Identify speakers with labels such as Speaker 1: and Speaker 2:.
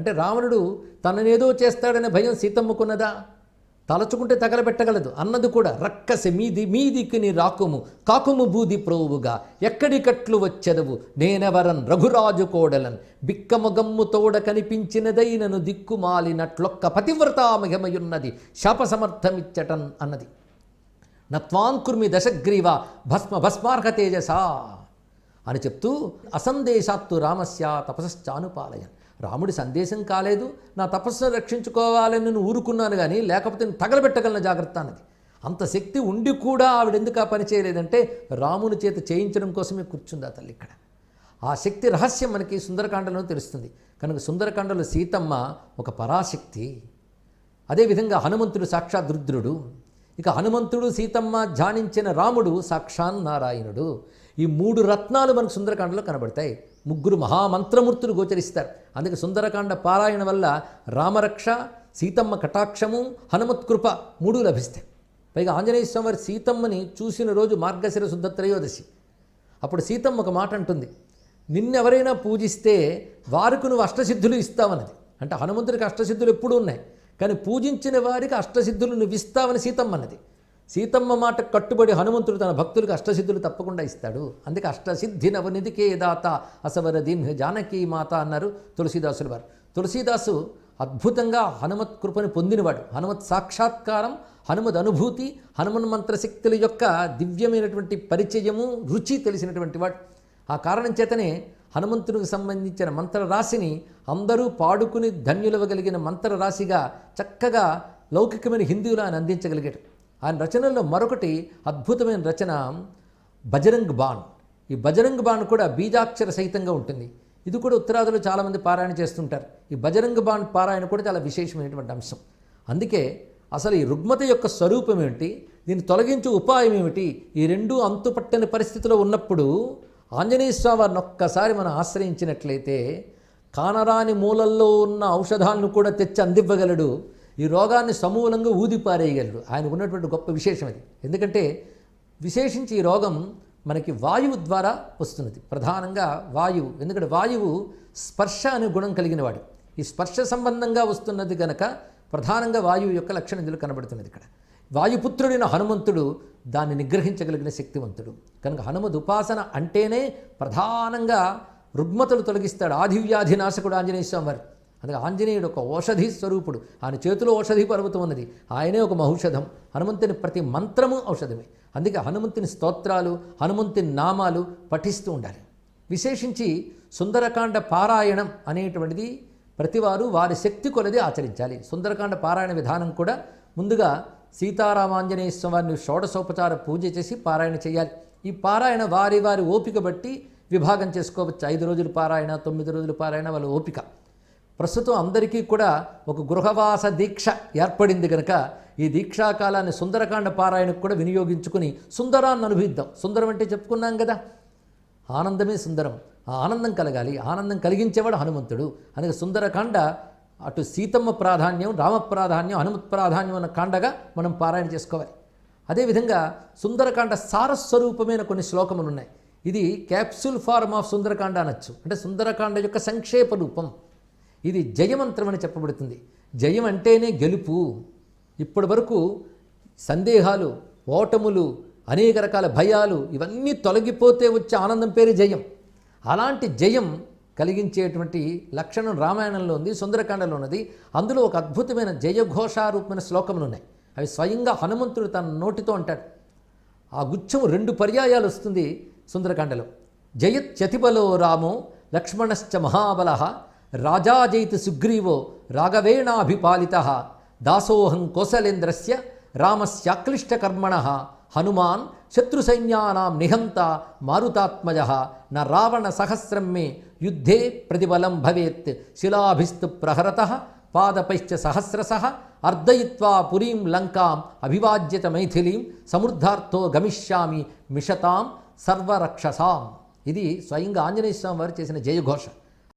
Speaker 1: అంటే రావణుడు తననేదో చేస్తాడనే భయం సీతమ్మకున్నదా? తలచుకుంటే తగలబెట్టగలదు. అన్నది కూడా రక్కసి మీది మీదికిని రాకుము కాకుము బూది ప్రోవుగా ఎక్కడికట్లు వచ్చెదవు? నేనెవరన్? రఘురాజు కోడలన్ బిక్కమగమ్ము తోడ కనిపించినదైనను దిక్కుమాలినట్లొక్క పతివ్రతామయమయున్నది శాప సమర్థమిచ్చటన్ అన్నది. నత్వాంకుర్మి దశగ్రీవ భస్మ భస్మార్హ తేజసా అని చెప్తూ అసందేశాత్తు రామస్య తపసశ్చానుపాలయన్. రాముడి సందేశం కాలేదు నా తపస్సును రక్షించుకోవాలని నేను ఊరుకున్నాను కానీ లేకపోతే నేను తగలబెట్టగలను జాగ్రత్త అన్నది. అంత శక్తి ఉండి కూడా ఆవిడ ఎందుకు ఆ పని చేయలేదంటే రాముని చేత చేయించడం కోసమే కూర్చుంది ఆ తల్లి ఇక్కడ. ఆ శక్తి రహస్యం మనకి సుందరకాండలో తెలుస్తుంది. కనుక సుందరకాండలో సీతమ్మ ఒక పరాశక్తి. అదేవిధంగా హనుమంతుడు సాక్షాత్ రుద్రుడు. ఇక హనుమంతుడు సీతమ్మ ధ్యానించిన రాముడు సాక్షాన్ నారాయణుడు. ఈ మూడు రత్నాలు మనకు సుందరకాండలో కనబడతాయి. ముగ్గురు మహామంత్రమూర్తులు గోచరిస్తారు. అందుకే సుందరకాండ పారాయణ వల్ల రామరక్ష సీతమ్మ కటాక్షము హనుమత్కృప మూడు లభిస్తాయి. పైగా ఆంజనేయ స్వామి వారి సీతమ్మని చూసిన రోజు మార్గశిర శుద్ధ త్రయోదశి. అప్పుడు సీతమ్మ ఒక మాట అంటుంది నిన్నెవరైనా పూజిస్తే వారికి నువ్వు అష్టసిద్ధులు ఇస్తావన్నది. అంటే హనుమంతుడికి అష్టసిద్ధులు ఎప్పుడూ ఉన్నాయి. కానీ పూజించిన వారికి అష్టసిద్ధులు నువ్వు ఇస్తావని సీతమ్మ అన్నది సీతమ్మ మాట కట్టుబడి హనుమంతుడు తన భక్తులకు అష్టసిద్ధులు తప్పకుండా ఇస్తాడు. అందుకే అష్టసిద్ధి నవనిధికే దాత అసవర దీన్ జానకీ మాత అన్నారు తులసీదాసుల వారు. తులసీదాసు అద్భుతంగా హనుమత్ కృపను పొందినవాడు. హనుమత్ సాక్షాత్కారం హనుమద్ అనుభూతి హనుమన్ మంత్రశక్తుల యొక్క దివ్యమైనటువంటి పరిచయము రుచి తెలిసినటువంటి వాడు. ఆ కారణం చేతనే హనుమంతునికి సంబంధించిన మంత్రరాశిని అందరూ పాడుకుని ధన్యులవగలిగిన మంత్రరాశిగా చక్కగా లౌకికమైన హిందువులు ఆయన అందించగలిగాడు ఆయన రచనల్లో మరొకటి అద్భుతమైన రచన బజరంగ్ బాణ్ ఈ బజరంగ్ బాణ్ కూడా బీజాక్షర సహితంగా ఉంటుంది. ఇది కూడా ఉత్తరాదిలో చాలామంది పారాయణ చేస్తుంటారు. ఈ బజరంగ్ బాణ్ పారాయణ కూడా చాలా విశేషమైనటువంటి అంశం. అందుకే అసలు ఈ రుగ్మత యొక్క స్వరూపం ఏమిటి దీన్ని తొలగించే ఉపాయం ఏమిటి ఈ రెండు అంతుపట్టని పరిస్థితిలో ఉన్నప్పుడు ఆంజనేయ స్వామి ఒక్కసారి మనం ఆశ్రయించినట్లయితే కానరాని మూలల్లో ఉన్న ఔషధాలను కూడా తెచ్చి అందివ్వగలడు ఈ రోగాన్ని సమూలంగా ఊదిపారేయగలడు ఆయనకు ఉన్నటువంటి గొప్ప విశేషం అది. ఎందుకంటే విశేషించి ఈ రోగం మనకి వాయువు ద్వారా వస్తున్నది. ప్రధానంగా వాయువు. ఎందుకంటే వాయువు స్పర్శ అనే గుణం కలిగిన వాడు ఈ స్పర్శ సంబంధంగా వస్తున్నది గనక ప్రధానంగా వాయువు యొక్క లక్షణం ఇందులో కనబడుతున్నది ఇక్కడ. వాయుపుత్రుడైన హనుమంతుడు దాన్ని నిగ్రహించగలిగిన శక్తివంతుడు. కనుక హనుమద్ ఉపాసన అంటేనే ప్రధానంగా రుగ్మతలు తొలగిస్తాడు. ఆదివ్యాధి నాశకుడు ఆంజనేయ స్వామి వారు. అందుకే ఆంజనేయుడు ఒక ఔషధి స్వరూపుడు. ఆయన చేతిలో ఔషధి పర్వతం ఉన్నది. ఆయనే ఒక మహౌషధం. హనుమంతుని ప్రతి మంత్రము ఔషధమే. అందుకే హనుమంతుని స్తోత్రాలు హనుమంతుని నామాలు పఠిస్తూ ఉండాలి. విశేషించి సుందరకాండ పారాయణం అనేటువంటిది ప్రతివారు వారి శక్తి కొలది ఆచరించాలి. సుందరకాండ పారాయణ విధానం కూడా ముందుగా సీతారామాంజనేయ స్వామిని షోడశోపచార పూజ చేసి పారాయణ చేయాలి. ఈ పారాయణ వారి వారి ఓపిక బట్టి విభాగం చేసుకోవచ్చు. ఐదు రోజులు పారాయణ తొమ్మిది రోజులు పారాయణ వాళ్ళ ఓపిక. ప్రస్తుతం అందరికీ కూడా ఒక గృహవాస దీక్ష ఏర్పడింది కనుక ఈ దీక్షాకాలాన్ని సుందరకాండ పారాయణకు కూడా వినియోగించుకుని సుందరాన్ని అనుభవిద్దాం. సుందరం అంటే చెప్పుకున్నాం కదా. ఆనందమే సుందరం. ఆ ఆనందం కలగాలి. ఆనందం కలిగించేవాడు హనుమంతుడు. అనగా సుందరకాండ అటు సీతమ్మ ప్రాధాన్యం రామ ప్రాధాన్యం హనుమత్ ప్రాధాన్యం అన్న కాండగా మనం పారాయణ చేసుకోవాలి. అదేవిధంగా సుందరకాండ సారస్వరూపమైన కొన్ని శ్లోకములు ఉన్నాయి. ఇది క్యాప్సూల్ ఫార్మ్ ఆఫ్ సుందరకాండ అనొచ్చు. అంటే సుందరకాండ యొక్క సంక్షేప రూపం. ఇది జయమంత్రం అని చెప్పబడుతుంది. జయం అంటేనే గెలుపు. ఇప్పటి వరకు సందేహాలు ఓటములు అనేక రకాల భయాలు ఇవన్నీ తొలగిపోతే వచ్చే ఆనందం పేరు జయం. అలాంటి జయం కలిగించేటువంటి లక్షణం రామాయణంలో ఉంది సుందరకాండలో ఉన్నది. అందులో ఒక అద్భుతమైన జయఘోషారూపమైన శ్లోకములు ఉన్నాయి అవి స్వయంగా హనుమంతుడు తన నోటితో అంటాడు. ఆ గుచ్చము రెండు పర్యాయాలు వస్తుంది సుందరకాండలో. జయత్యతిబలో రామో లక్ష్మణశ్చ మహాబల రాజా సుగ్రీవో రాఘవేణాభిపాలిత దాసోహం కోసలేంద్రస్య రామస్యాక్లిష్టకర్మణ హనుమాన్ శత్రుసైన్యానాం నిహంత మారుతాత్మజ న రావణ సహస్రం మే యుద్ధే ప్రతిబలం భవేత్ శిలాభిస్తు ప్రహరత పాదపైశ్చ సహస్రశ అర్ధయిత్వా పురీం లంకాం అభివాజ్యత మైథిలీం సమృద్ధార్థో గమిష్యామి మిషతాం సర్వరక్షసాం. ఇది స్వయంగా ఆంజనేయ స్వామి వారు చేసిన జయఘోష.